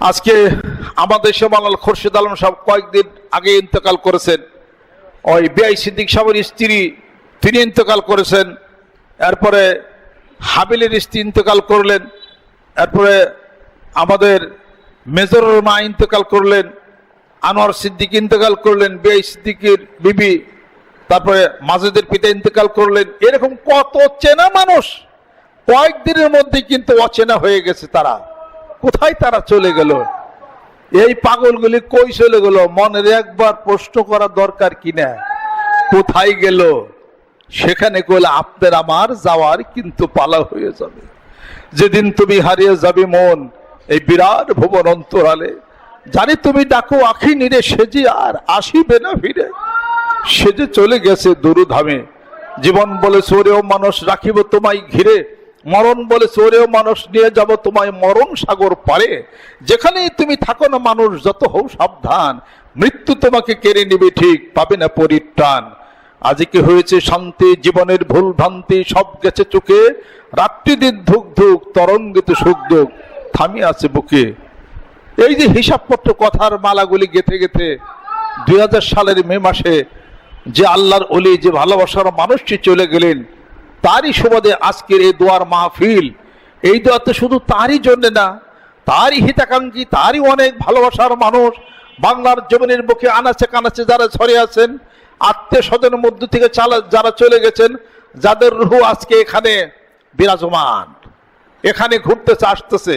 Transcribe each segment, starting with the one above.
আজকে আমাদের সমালাল খোরশেদ আলম সাহেব কয়েকদিন আগে ইন্তেকাল করেছেন। ওই বিআই সিদ্দিক সাহেবের স্ত্রী, তিনি ইন্তেকাল করেছেন। এরপরে হাবিলের স্ত্রী ইন্তেকাল করলেন। এরপরে আমাদের মেজরের মা ইন্তেকাল করলেন। আনোয়ার সিদ্দিক ইন্তেকাল করলেন, বিআই সিদ্দিকের বিবি, তারপরে মাজেদের পিতা ইন্তেকাল করলেন। এরকম কত চেনা মানুষ, কয়েকদিনের মধ্যে কিন্তু অচেনা হয়ে গেছে তারা। কোথায় তারা চলে গেল? এই পাগলগুলি কই চলে গেল? মনের একবার প্রশ্ন করা দরকার কিনা? কোথায় গেল? সেখানে গেলে আপনার আমার যাওয়ার কিন্তু পালা হয়ে যাবে। যেদিন তুমি হারিয়ে যাবে মন, এই বিরাট ভুবন অন্তরালে। জানি তুমি ডাকো আখি নিরে সেজে আর আসিবে না ফিরে। সেজে চলে গেছে দুরুধামে। জীবন বলে চোরেও মানুষ, রাখিব তোমায় ঘিরে। মরণ বলে চোরেও মানুষ নিয়ে যাব, তোমায় মরণ সাগর পারে যেখানেই তুমি থাকো না মানুষ, যত হও সাবধান। মৃত্যু তোমাকে কেড়ে নিবে ঠিক, পাবে না পরিত্রাণ। আজকে হয়েছে শান্তি, জীবনের ভুল ভ্রান্তি, সব গেছে চোখে রাত্রি দিন ধুক ধুক, তরঙ্গিত সুখ দুঃখ থামি আছে বুকে। এই যে হিসাবপত্র কথার মালাগুলি গেথে গেথে, দুই হাজার সালের মে মাসে যে আল্লাহর অলি, যে ভালোবাসার মানুষটি চলে গেলেন তারই সুবাদে আজকের এই দোয়ার মাহফিল। এই দোয়া তো শুধু তারই জন্য না, তারই হিতাকাঙ্ক্ষী, তারই অনেক ভালোবাসার মানুষ। বাংলার জমিনের বুকে আনাচে কানাচে যারা ছড়িয়ে আছেন, আত্মীয় স্বজনের মধ্য থেকে চালা যারা চলে গেছেন, যাদের রুহু আজকে এখানে বিরাজমান। এখানে ঘুরতেছে, আসতেছে।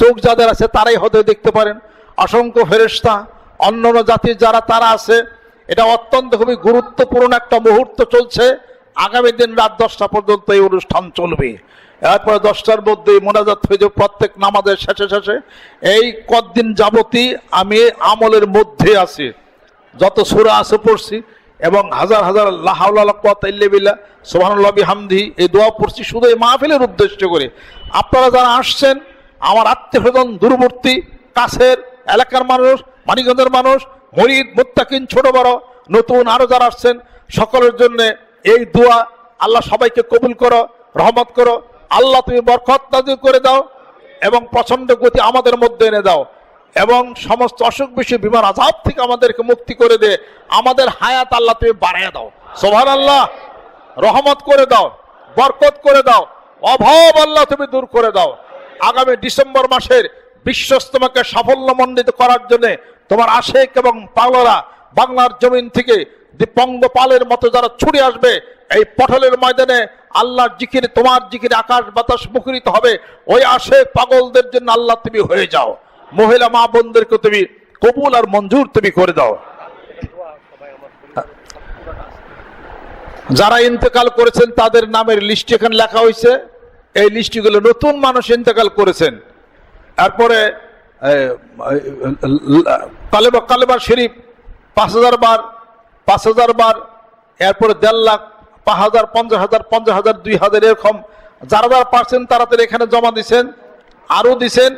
চোখ যাদের আছে তারাই হয়তো দেখতে পারেন। অসংখ্য ফেরেস্তা অন্য অন্য জাতির যারা তারা আছে, এটা অত্যন্ত খুবই গুরুত্বপূর্ণ একটা মুহূর্ত চলছে। আগামী দিন রাত দশটা পর্যন্ত এই অনুষ্ঠান চলবে। এরপরে দশটার মধ্যে মোনাজাত হয়ে যাবে প্রত্যেক নামাজের শেষে শেষে। এই কদিন যাবতই আমি আমলের মধ্যে আছি। যত সুরা আছে পড়ছি এবং হাজার হাজার লাহাউল্লাহ সোহানুল্লাবি হামদি এই দোয়া পড়ছি শুধু এই মাহফিলের উদ্দেশ্য করে। আপনারা যারা আসছেন, আমার আত্মীয় স্বজন দূরবর্তী, কাছের এলাকার মানুষ, মানিকগঞ্জের মানুষ, মরিদ, মুত্তাকিন, ছোট বড়, নতুন আরও যারা আসছেন, সকলের জন্য এই দোয়া আল্লাহ সবাইকে কবুল করো, রহমত করো। আল্লাহ তুমি বরকত নাজিল করে দাও এবং প্রচণ্ড গতি আমাদের মধ্যে এনে দাও এবং সমস্ত অসুখ বিসুখ, বিমান আজাব থেকে আমাদেরকে মুক্তি করে দে। আমাদের হায়াত আল্লাহ তুমি বাড়াইয়া দাও। সোভান আল্লাহ রহমত করে দাও, বরকত করে দাও, অভাব আল্লাহ তুমি দূর করে দাও। আগামী ডিসেম্বর মাসের বিশ্বস্তমাকে সাফল্যমণ্ডিত করার জন্য তোমার আশেক এবং পাগলরা বাংলার জমিন থেকে দীপঙ্গ পালের মতো যারা ছুটে আসবে, এই পটলের ময়দানে আল্লাহর জিকিরে, তোমার জিকিরে আকাশ বাতাস মুখরিত হবে। ওই আশে পাগলদের জন্য আল্লাহ তুমি হয়ে যাও। মহিলা মা বোনদেরকে তুমি কবুল আর মঞ্জুর তুমি করে দাও। যারা ইন্তেকাল করেছেন, তাদের নামের লিস্ট এখানে লেখা হয়েছে। এই লিস্টগুলো নতুন মানুষ ইন্তেকাল করেছেন। তারপরে কালেবা কালেবা শরীফ পাঁচ হাজার বার পাঁচ হাজার বার, এরপরে দেড় লাখ, পাঁচ হাজার, পঞ্চাশ হাজার পঞ্চাশ হাজার, দুই হাজার, এরকম যারা যারা পারছেন তারা তারা এখানে জমা দিছেন, আরও দিছেন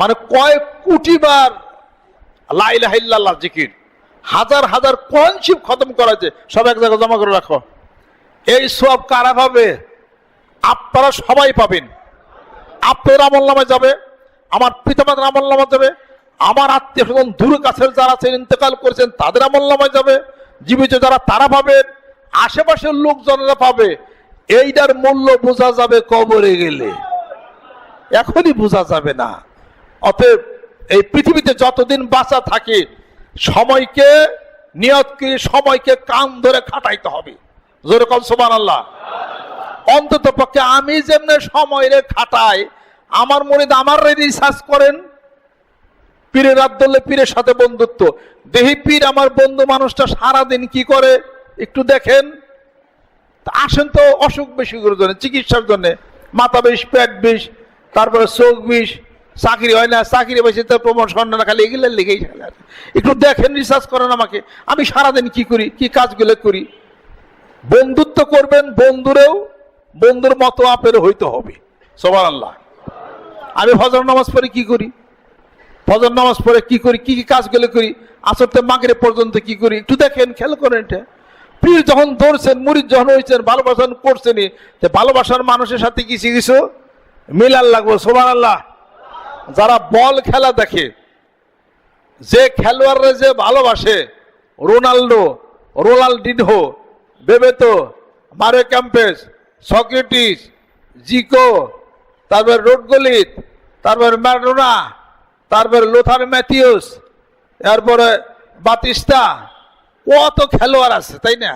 মানে কয়েক কোটি বার লাইলাহিল্লাহ জিকির, হাজার হাজার কোন শিব খতম করা হয়েছে, সব এক জায়গায় জমা করে রাখো। এই সব কারা পাবে? আপনারা সবাই পাবেন। আপনার আমল নামায় যাবে, আমার পিতামাতার আমল যাবে, আমার আত্মীয় স্বজন দূর কাছের যারা আছেন, ইন্তেকাল করেছেন, তাদের আমল যাবে। জীবিত যারা, তারা পাবেন আশেপাশের লোকজনেরা পাবে। এইটার মূল্য বোঝা যাবে কবরে গেলে। এখনই বোঝা যাবে না। অতএব এই পৃথিবীতে যতদিন বাঁচা থাকে, সময়কে, নিয়তকে, সময়কে কান ধরে খাটাইতে হবে। জোরে কম সোমান আল্লাহ অন্তত পক্ষে আমি যেমনি সময় রে খাটাই, আমার মনে আমার রিসার্চ করেন পীরের রাত ধরলে পীরের সাথে বন্ধুত্ব। দেহি পীর আমার বন্ধু মানুষটা সারাদিন কি করে? একটু দেখেন। আসেন তো অসুখ বেশি জন্য, চিকিৎসার জন্য। মাথা বিষ পেট বিষ তারপরে চোখ বিষ চাকরি হয় না, চাকরি বেশি তো প্রমোশন না, খালি এগুলো লেগেই একটু দেখেন রিসার্চ করেন আমাকে। আমি সারাদিন কি করি, কি কাজগুলো করি? বন্ধুত্ব করবেন বন্ধুরেও, বন্ধুর মতো আপের হইতে হবে। সোমান আল্লাহ আমি ফজর নামাজ পড়ে কি করি? ফজর নামাজ পড়ে কি করি, কি কি কাজগুলো করি, আসরতে মাগরে পর্যন্ত কি করি, একটু দেখেন, খেয়াল করেন এটা। পীর যখন ধরছেন মুরিদ যখন হয়েছেন ভালোবাসন করছেনই, তো ভালোবাসার মানুষের সাথে কিছু কিছু মিলাল লাগবো সোমান আল্লাহ যারা বল খেলা দেখে, যে খেলোয়াড়রা যে ভালোবাসে, রোনাল্ডো, রোনাল্ডিনহো, বেবেতো, মারে ক্যাম্পেস সক্রেটিস জিকো, তারপর রোডগলিত, তারপর ম্যারোনা তারপর লোথার ম্যাথিউস, এরপরে বাতিস্তা। কত খেলোয়াড় আছে, তাই না?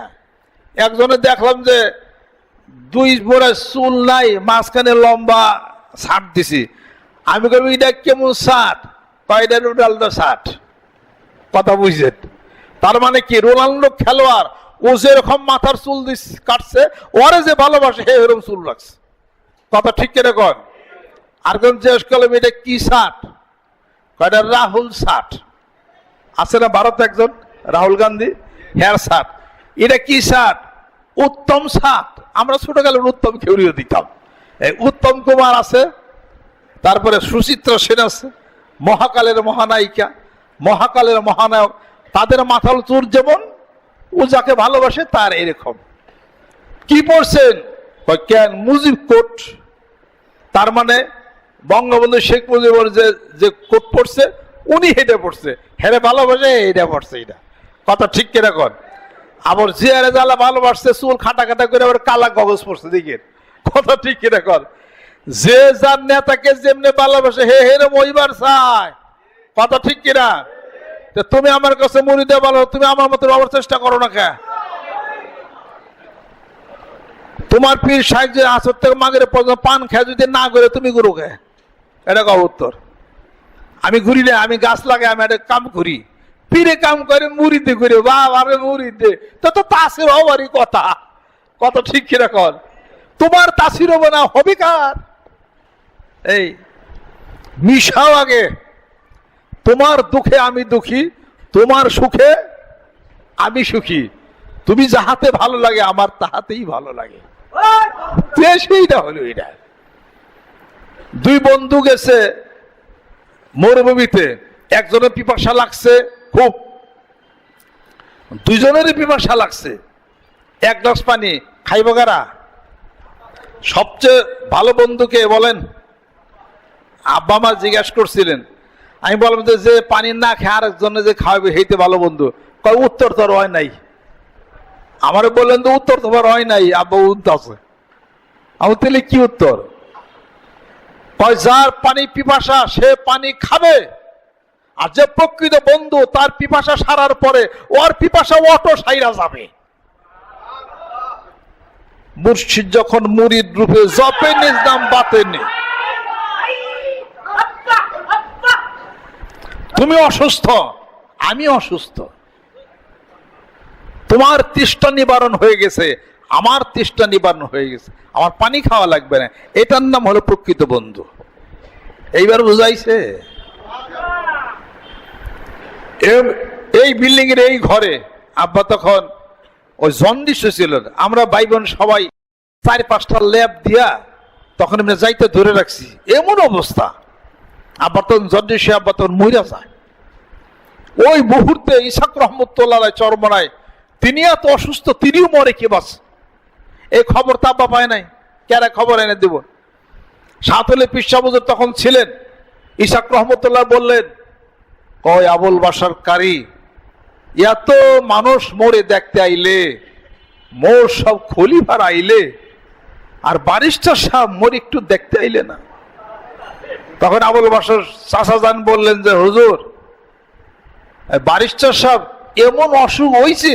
একজনে দেখলাম যে দুই পরে চুল নাই, মাঝখানে লম্বা শার্ট দিছি। আমি কবি এটা কেমন শার্ট কয়টা রোনাল্ডো শার্ট কথা বুঝছেন? তার মানে কি, রোনাল্ডো খেলোয়াড়, ও যেরকম মাথার চুল দিস, কাটছে, ওরে যে ভালোবাসে, হে এরকম চুল রাখছে। কথা ঠিক কন আর কোন জিজ্ঞেস করলাম, এটা কি শার্ট কয়টা রাহুল শার্ট আছে না ভারত একজন? রাহুল গান্ধী? হেয়ার শার্ট এটা কি শার্ট উত্তম শার্ট আমরা ছোটকালে উত্তম খেউরিও দিতাম। এই উত্তম কুমার আছে, তারপরে সুচিত্রা সেন আছে, মহাকালের মহানায়িকা, মহাকালের মহানায়ক। তাদের মাথাল চুর যেমন, ও যাকে ভালোবাসে তার এরকম। কি পড়ছেন? কেন? মুজিব কোট। তার মানে বঙ্গবন্ধু শেখ মুজিবুর যে যে কোট পড়ছে উনি হেঁটে পড়ছে। হেরে ভালোবাসে, হেঁটে পড়ছে এটা। কথা ঠিক কেনা কর আবার জিয়ারে জ্বালা ভালোবাসছে, চুল খাটা খাটা করে আবার কালা গগজ পড়ছে দিকে কথা ঠিক কিনা কর যে যার নেতাকে যেমনি ভালোবাসে, হে হেরে মইবার চায় কথা ঠিক কিনা? তুমি আমার কাছে মুড়ি দিয়ে ভালো, তুমি আমার মতো হওয়ার চেষ্টা করো না কে? তোমার পীর সাহেব যে আসর থেকে মাগের পর্যন্ত পান খেয়ে যদি না করে, তুমি গুরু কে? এটা কব উত্তর। আমি ঘুরি না আমি গাছ লাগাই আমি একটা কাম করি। পীরে কাম করে মুড়িতে ঘুরে বাবা আমি মুড়িতে। তো তো তাসির হবারই কথা। কত ঠিক কীরকম তোমার তাসির হব না হবে কার? এই মিশাও আগে। তোমার দুঃখে আমি দুঃখী তোমার সুখে আমি সুখী। তুমি যাহাতে ভালো লাগে আমার তাহাতেই ভালো লাগে। সেইটা হলো এটা। দুই বন্ধু গেছে মরুভূমিতে। একজনের পিপাসা লাগছে, খুব। দুইজনেরই পিপাসা লাগছে। এক গ্লাস পানি, খাইব গারা সবচেয়ে ভালো বন্ধুকে বলেন? আব্বা মা জিজ্ঞাসা করছিলেন। আমি বললাম যে পানি না খেয়ে আরেকজনে যে খাওয়াবে হেইতে ভালো বন্ধু। কয়, উত্তর তোর হয় নাই। আমারে বললেন তো উত্তর তোমার হয় নাই। আব্বা, উত্তর আছে। আমি তাহলে কি উত্তর? কয়, যার পানি পিপাসা, সে পানি খাবে। আর যে প্রকৃত বন্ধু, তার পিপাসা সারার পরে ওর পিপাসা অটো সাইরা যাবে। মুর্শিদ যখন মুরিদ রূপে জপে, নিজ নাম বাতে তুমি অসুস্থ? আমি অসুস্থ। তোমার তৃষ্ণা নিবারণ হয়ে গেছে। আমার তেষ্টা নিবারণ হয়ে গেছে। আমার পানি খাওয়া লাগবে না। এটার নাম হলো প্রকৃত বন্ধু। এইবার বুঝাইছে? এই বিল্ডিং এর এই ঘরে আব্বা তখন ওই জন্ডিস ছিল আমরা ভাই বোন সবাই চার পাঁচটা ল্যাব দিয়া তখন আমরা যাইতে ধরে রাখছি। এমন অবস্থা। আব্বা তখন জন্ডিস আব্বা তখন মহিলা যায়। ওই মুহূর্তে ইসাক রহমতুল্লাহ চরমনায় তিনি এত অসুস্থ, তিনিও মরে কে বাস এই খবর তা আব্বা পায় নাই। কেরা খবর এনে দেব? সাতলে পিসাবুজুর তখন ছিলেন। ইসাক রহমতুল্লাহ বললেন, কয় আবুল বাসার কারি, এত মানুষ মোরে দেখতে আইলে, মোর সব খলিফার আইলে, আর বারিস্টার সাহেব মোর একটু দেখতে আইলে না? তখন আবুল বাসার চাষা যান বললেন যে, হুজুর, বারিস্টার সাহেব এমন অসুখ হইছে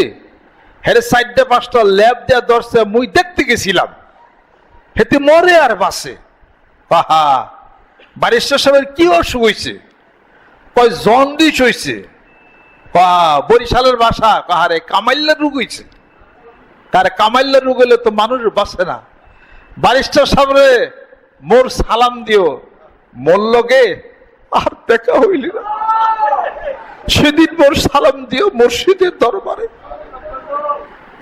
হেরে চারটে পাঁচটা ল্যাব দেওয়া দর্শে মুই দেখতে গেছিলাম। হেতে মরে আর বাসে বাহা বারিস্টার সাহেবের কি অসুখ হইছে? কয় জন্ডিস হইছে। বা বরিশালের বাসা, কাহারে, কামাইল্লা রোগ হইছে। কারে কামাইল্লা রোগ হলে তো মানুষ বাঁচে না। বারিস্টার সামনে মোর সালাম দিও। মোর লগে আর দেখা হইল না। সেদিন মোর সালাম দিও, মসজিদের দরবারে।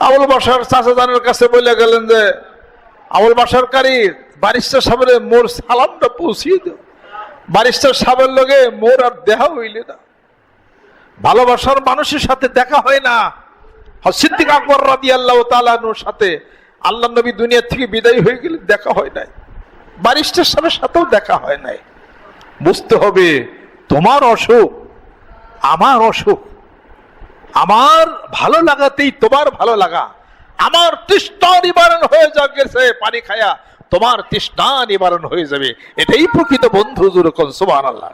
আবুল বাসার চাচাজানের কাছে বলে গেলেন যে, আবুল বাসার কারি বারিস্টার সামনে মোর সালামটা পৌঁছিয়ে দিও। বারিস্টার সাহেবের লগে মোর আর দেখা হইলে না। ভালোবাসার মানুষের সাথে দেখা হয় না। সিদ্দিক আকবর রাদি আল্লাহ তালানোর সাথে আল্লাহ নবী দুনিয়া থেকে বিদায় হয়ে গেলে দেখা হয় নাই। বারিস্টার সাহেবের সাথেও দেখা হয় নাই। বুঝতে হবে, তোমার অসুখ, আমার অসুখ। আমার ভালো লাগাতেই তোমার ভালো লাগা। আমার তৃষ্ণা নিবারণ হয়ে যা গেছে পানি খায়া। তোমার তৃষ্ণা নিবারণ হয়ে যাবে। এটাই প্রকৃত বন্ধু যেরকম সুবান আল্লাহ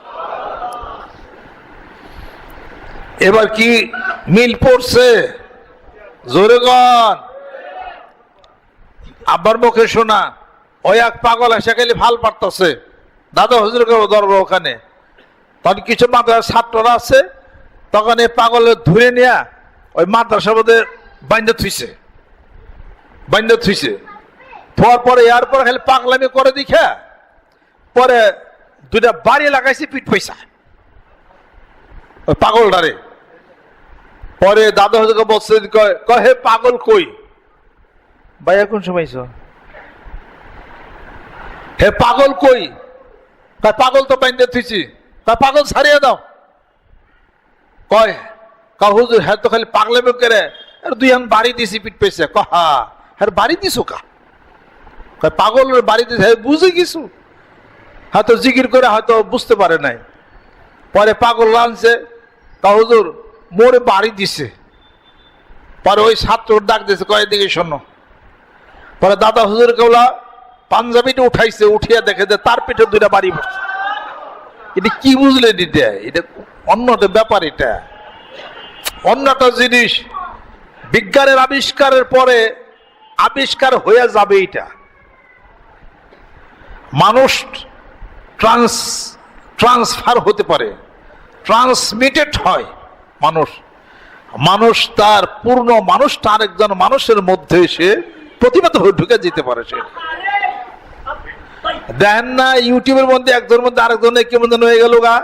এবার কি মিল পড়ছে? জোরেগন আব্বার মুখে শোনা। ওই এক পাগল এসে খালি ভালো পারতেছে। দাদা হুজুরকে দরবার ওখানে। তখন কিছু মাদ্রাসার ছাত্ররা আছে। তখন এই পাগল ধরে নিয়ে ওই মাদ্রাসার মধ্যে বাইন্দা থুইছে। বাইন্দা থুইছে। থোয়ার পরে এর পরে খালি পাগলামি করে দিখা পরে দুটা বাড়ি লাগাইছে পিঠ পয়সা ওই পাগলটারে। পরে দাদা হুজুরকে বলছে কয় কয়, হে পাগল কই? ভাই এখন সময়ছ হে পাগল কই? পাগল তো বাইন্দে থুইছি। কয় পাগল ছাড়িয়ে দাও। কয়? কা হুজুর হ্যাঁ তো খালি পাগলে করে। আর দুই হান বাড়ি দিছি পিট পেয়েছে। ক হা হ্যাঁ বাড়ি দিছো কা? কয় পাগল বাড়ি দিছে। হ্যাঁ বুঝে কিছু হয়তো জিকির করে হয়তো বুঝতে পারে নাই। পরে পাগল লানছে কা হুজুর, মোরে বাড়ি দিছে। পরে ওই ছাত্র ডাক দিছে, কয় দিকে শোনো। পরে দাদা হুজুর কেবলা পাঞ্জাবিটা উঠাইছে, উঠিয়া দেখে যে তার পেটে দুইটা বাড়ি পড়ছে এটা কি বুঝলেন এটা? এটা অন্যটা ব্যাপার এটা। অন্যটা জিনিস, বিজ্ঞানের আবিষ্কারের পরে আবিষ্কার হয়ে যাবে এটা। মানুষ ট্রান্স, ট্রান্সফার হতে পারে, ট্রান্সমিটেড হয় মানুষ। মানুষ তার পূর্ণ মানুষটা আরেকজন মানুষের মধ্যে এসে প্রতিভাত হয়ে ঢুকে যেতে পারে সে। দেখেন না, ইউটিউবের মধ্যে একজনের মধ্যে আরেকজনের কেমন হয়ে গেল গা?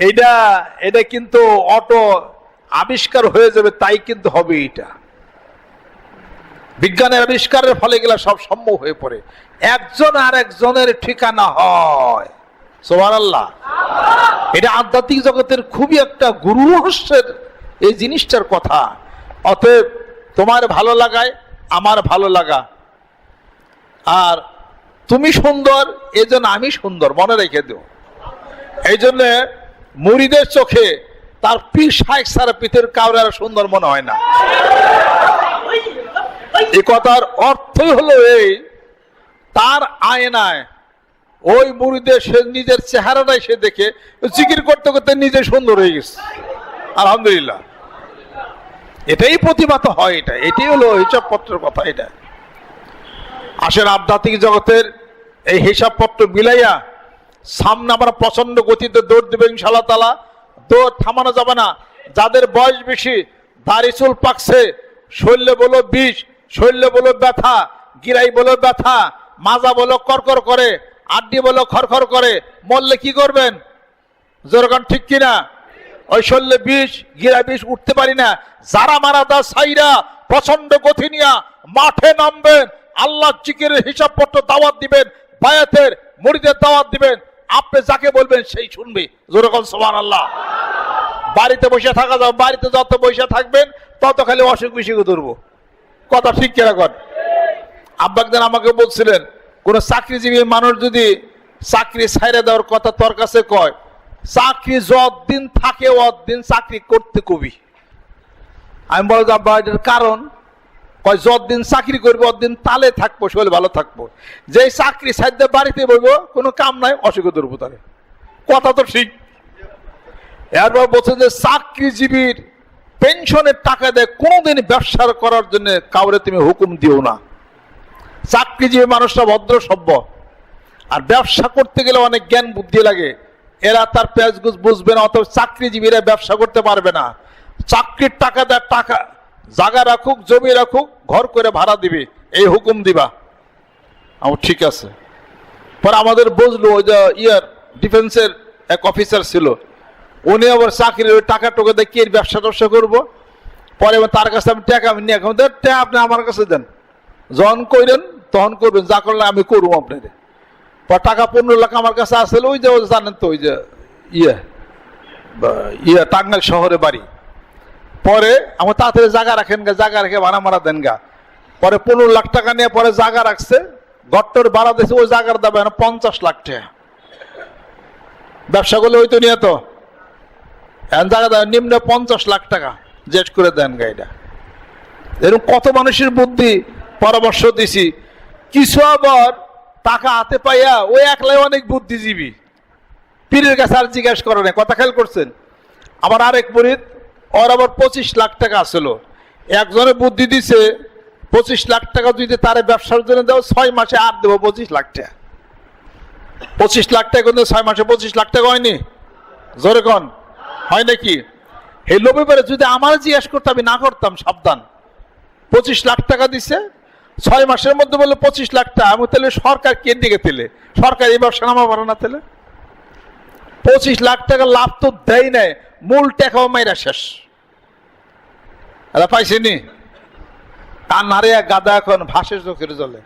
এইটা এটা কিন্তু অটো আবিষ্কার হয়ে যাবে তাই কিন্তু হবে এটা বিজ্ঞানের আবিষ্কারের ফলে এগুলা সব সম্ভব হয়ে পড়ে। একজন আর একজনের ঠিকানা হয়। সোমান আল্লাহ! এটা আধ্যাত্মিক জগতের খুবই একটা গুরু রহস্যের এই জিনিসটার কথা। অতএব তোমার ভালো লাগায় আমার ভালো লাগা। আর তুমি সুন্দর এজন্য আমি সুন্দর মনে রেখে দিও। এই জন্য মুড়িদের চোখে তার পীর শাহেক সারা পিতের কাউরে আর সুন্দর মনে হয় না। এই কথার অর্থই হলো এই, তার আয়নায় ওই মুড়িদের সে নিজের চেহারাটাই সে দেখে জিকির করতে করতে নিজে সুন্দর হয়ে গেছে। আলহামদুলিল্লাহ। এটাই প্রতিভাত হয় এটা, এটাই হলো হিসাবপত্রের কথা এটা। আসেন আধ্যাত্মিক জগতের এই হিসাবপত্র মিলাইয়া সামনে আমরা প্রচণ্ড গতিতে দৌড় দেবে ইনশাল্লাহ তালা দৌড় থামানো যাবে না। যাদের বয়স বেশি দাড়ি চুল পাকছে শরীরে বলো বিষ, শরীরে বলো ব্যথা, গিরাই বলো ব্যথা, মাজা বলো করকর করে, আড্ডি বলো খরখর করে, মরলে কি করবেন? যেরকম ঠিক কিনা? ওই শরীরে বিষ গিরা বিষ উঠতে পারি না। যারা মারা দা সাইরা প্রচণ্ড গতি নিয়া মাঠে নামবেন। আল্লাহ চিকিরের হিসাবপত্র দাওয়াত দিবেন, বায়াতের, মুড়িদের দাওয়াত দিবেন। আপনি যাকে বলবেন সেই শুনবে। যেরকম সোমান আল্লাহ বাড়িতে বসে থাকা যাবে, বাড়িতে যত বসে থাকবেন, তত খালি অসুখ বিসুখ ধরবো। কথা ঠিক কীরকম আব্বা একদিন আমাকে বলছিলেন, কোন চাকরিজীবী মানুষ যদি চাকরি ছাইরে দেওয়ার কথা তোর কাছে কয়, চাকরি যতদিন থাকে, অতদিন চাকরি করতে কবি। আমি বলো যে আব্বা, এটার কারণ কয় যতদিন চাকরি করব, অতদিন তালে থাকব, শরীর ভালো থাকব। যে চাকরি সাইডে বাড়িতে বইবো, কোনো কাম নাই, অসুখে ধরবো তারে। কথা তো ঠিক। এরপর বলছে যে, চাকরিজীবীর পেনশনের টাকা দেয় কোনোদিন ব্যবসা করার জন্য কাউরে তুমি হুকুম দিও না। চাকরিজীবী মানুষরা ভদ্র, সভ্য। আর ব্যবসা করতে গেলে অনেক জ্ঞান, বুদ্ধি লাগে। এরা তার পেঁয়াজগুজ বুঝবে না, অথবা চাকরিজীবীরা ব্যবসা করতে পারবে না। চাকরির টাকা দেয় টাকা জায়গা রাখুক, জমি রাখুক, ঘর করে ভাড়া দিবে। এই হুকুম দিবা। আমার ঠিক আছে। পরে আমাদের বুঝলো ওই যে ইয়ার ডিফেন্সের এক অফিসার ছিল। উনি আবার চাকরির ওই টাকা টোকা দিয়ে কি এর ব্যবসা টবসা করব? পরে তার কাছে আমি টাকা আমি নিয়ে এখন টাকা আপনি আমার কাছে দেন। যখন কইলেন, তখন করবেন। যা করলে আমি করব আপনাদের পর টাকা পনেরো লাখ আমার কাছে আসলে ওই যে জানেন তো, ওই যে ইয়ে ইয়ে টাঙ্গাইল শহরে বাড়ি। পরে আমার তাড়াতাড়ি জায়গা রাখেন গা, জায়গা রেখে ভাড়া মারা দেন গা। পরে পনেরো লাখ টাকা নিয়ে পরে জায়গা রাখছে গট্টর ভাড়া দিয়েছে ওই জায়গার দাম এখন পঞ্চাশ লাখ টাকা। ব্যবসা করলে ওই তো নিয়ে তো। এখন জায়গা দাও নিম্ন পঞ্চাশ লাখ টাকা, জেট করে দেন গাড়িটা এরকম কত মানুষের বুদ্ধি পরামর্শ দিছি। কিছু আবার টাকা হাতে পাইয়া ওই একলাই অনেক বুদ্ধিজীবী। পীরের কাছে আর জিজ্ঞাসা করে না কথা খেয়াল করছেন? আমার আরেক মুরিদ ওর আবার পঁচিশ লাখ টাকা আসলো একজনে বুদ্ধি দিছে, পঁচিশ লাখ টাকা যদি তারে ব্যবসার জন্য দেও, ছয় মাসে আর দেবো পঁচিশ লাখ টাকা। পঁচিশ লাখ টাকা কিন্তু ছয় মাসে পঁচিশ লাখ টাকা হয়নি। জোরে কন, হয় নাকি? এই লোভে পেরে যদি আমার জিজ্ঞেস করতে আমি না করতাম, সাবধান। পঁচিশ লাখ টাকা দিছে, ছয় মাসের মধ্যে বলল পঁচিশ লাখ টাকা। আমি তাহলে সরকার কে দিকে তেলে? সরকার এই ব্যবসা নামা পারে না তাহলে পঁচিশ লাখ টাকা লাভ তো দেয় নাই, মূল টাকাও মাইরা শেষ। এটা পাইছেনি কান হারিয়া গাদা এখন ভাসে চোখের জলে।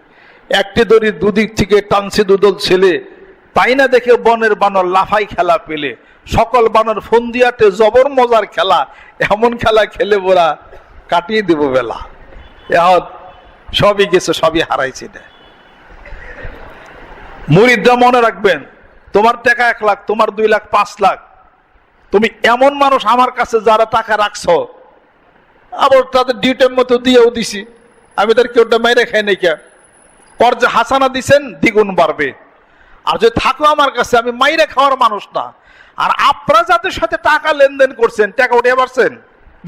একটি দড়ি দুদিক থেকে টানছে দুদল ছেলে। তাই না দেখে বনের বানর লাফাই খেলা পেলে। সকল বানর ফন্দিয়াতে জবর মজার খেলা। এমন খেলা খেলে ওরা কাটিয়ে দেব বেলা। এখন সবই গেছে, সবই হারাইছে না মুরিদরা মনে রাখবেন তোমার টাকা এক লাখ, তোমার দুই লাখ, পাঁচ লাখ। তুমি এমন মানুষ আমার কাছে যারা টাকা রাখছো, আবার তাদের ডিউটের মতো দিয়েও দিছি। আমি তার কেউটা মেরে খাই নাই কে? কর্জে হাসানা দিছেন, দ্বিগুণ বাড়বে। আর যদি থাকো আমার কাছে, আমি মাইরে খাওয়ার মানুষ না। আর আপনারা যাদের সাথে টাকা লেনদেন করছেন, টাকা উঠে পারছেন,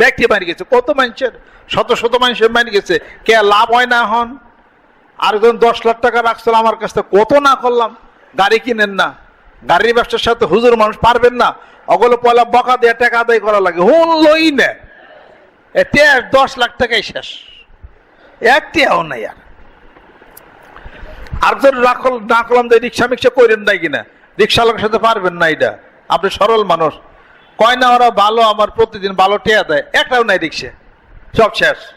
ব্যক্তি মারি গেছে। কত মানুষের? শত শত মানুষের মারি গেছে। কে লাভ হয় না হন? আর দশ লাখ টাকা রাখছিল আমার কাছে, কত না করলাম? গাড়ি কিনেন না। গাড়ির ব্যবসার সাথে হুজুর মানুষ পারবেন না। ওগুলো পয়লা বকা দিয়ে টাকা আদায় করা লাগে। হুন লই না। দশ লাখ টাকাই শেষ। একটিও নাই আর। আর যদি রাখল, না করলাম যে রিক্সা মিক্সা করেন নাই কিনা? রিক্সা লোকের সাথে পারবেন না এটা। আপনি সরল মানুষ। কয় না ওরা ভালো, আমার প্রতিদিন ভালো টেয়া দেয়। একটাও নাই রিক্সা। সব শেষ।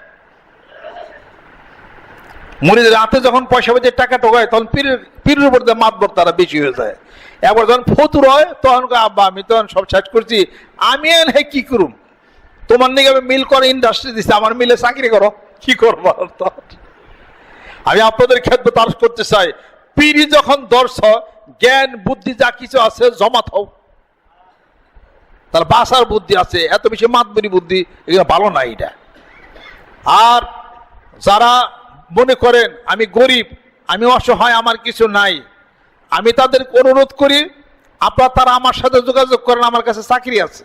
মুড়িদের হাতে যখন পয়সা পেয়ে টাকা টোকায় তখন পীরের পীরের উপর মাতবর তারা বেশি হয়ে যায়। একবার যখন ফতুর হয়, তখন আব্বা, আমি তখন সব শেষ করছি। আমি হে কি করুম? তোমার নিকে আমি মিল করে ইন্ডাস্ট্রি দিচ্ছে আমার মিলে চাকরি করো। কি করব? আমি আপনাদের ক্ষেত্রে তার করতে চাই পিড়ি যখন দর্শ, জ্ঞান, বুদ্ধি যা কিছু আছে জমা থাও। তার বাসার বুদ্ধি আছে, এত বেশি মাতবরি বুদ্ধি, এগুলো ভালো না এটা আর যারা মনে করেন, আমি গরিব, আমি অসহায়, আমার কিছু নাই। আমি তাদের অনুরোধ করি, আপনার তারা আমার সাথে যোগাযোগ করেন, আমার কাছে চাকরি আছে।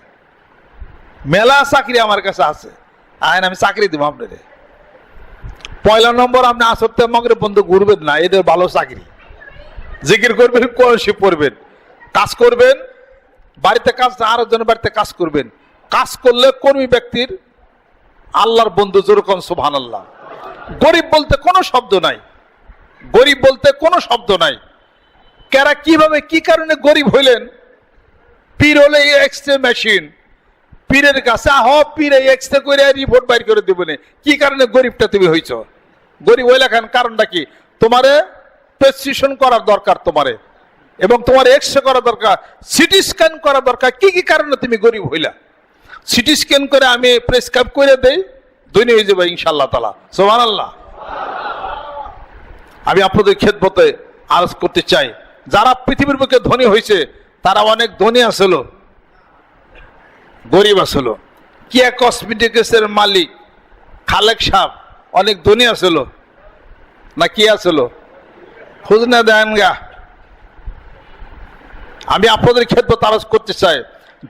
মেলা চাকরি আমার কাছে আছে। আইন, আমি চাকরি দেবো আপনাদের। পয়লা নম্বর আপনি আসতে মগরে বন্ধু ঘুরবেন না, এদের ভালো চাকরি। জিকির করবেন কলসি পড়বেন। কাজ করবেন, বাড়িতে কাজ আরও জন বাড়িতে কাজ করবেন। কাজ করলে কর্মী ব্যক্তির আল্লাহর বন্ধু যেরকম সুবহান আল্লাহ গরিব বলতে কোনো শব্দ নাই। গরিব বলতে কোনো শব্দ নাই। কেরা কীভাবে, কি কারণে গরিব হইলেন? পীর হলে এক্সরে মেশিন পীরের কাছে, আহ, পীর পীরে এক্সরে করে রিপোর্ট বাইর করে দেবো না। কি কারণে গরিবটা তুমি হইছ? গরিব হইলে খান কারণটা কি? তোমারে প্রেসক্রিপশন করার দরকার তোমারে। এবং তোমার এক্সরে করা দরকার সিটি স্ক্যান করা দরকার। কি কি কারণে তুমি গরিব হইলা? সিটি স্ক্যান করে আমি প্রেসক্রাইব করে দেই। দৈনি হয়ে যাবে ইনশাল্লাহ তালা সোমান আল্লাহ আমি আপনাদের খেদমতে আরজ করতে চাই। যারা পৃথিবীর বুকে ধনী হয়েছে, তারা অনেক ধনী আসলো গরিব আসলো কিয়া কসমেটিক্সের মালিক, খালেক সাহ অনেক ধনী আসলো না কি আসলো খুঁজনা দেন গা। আমি আপনাদের ক্ষেত্রে তারাজ করতে চাই।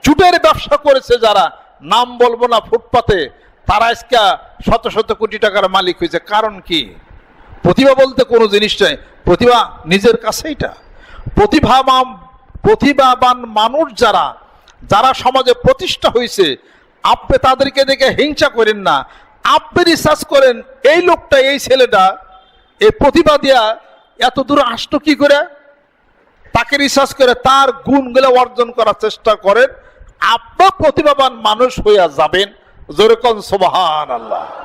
জুটের ব্যবসা করেছে যারা, নাম বলব না ফুটপাতে তারা আজকে শত শত কোটি টাকার মালিক হয়েছে। কারণ কি? প্রতিভা বলতে কোনো জিনিস নাই। প্রতিভা নিজের কাছেইটা প্রতিভাবান প্রতিভাবান মানুষ যারা যারা সমাজে প্রতিষ্ঠা হয়েছে, আপনি তাদেরকে দেখে হিংসা করেন না। আপনি রিসার্চ করেন, এই লোকটা, এই ছেলেটা, এই প্রতিভা দিয়া এত দূর আসতো কি করে? তাকে রিসার্চ করে তার গুণগুলো অর্জন করার চেষ্টা করেন। আপনার প্রতিভাবান মানুষ হইয়া যাবেন। যেরকম সোবাহান আল্লাহ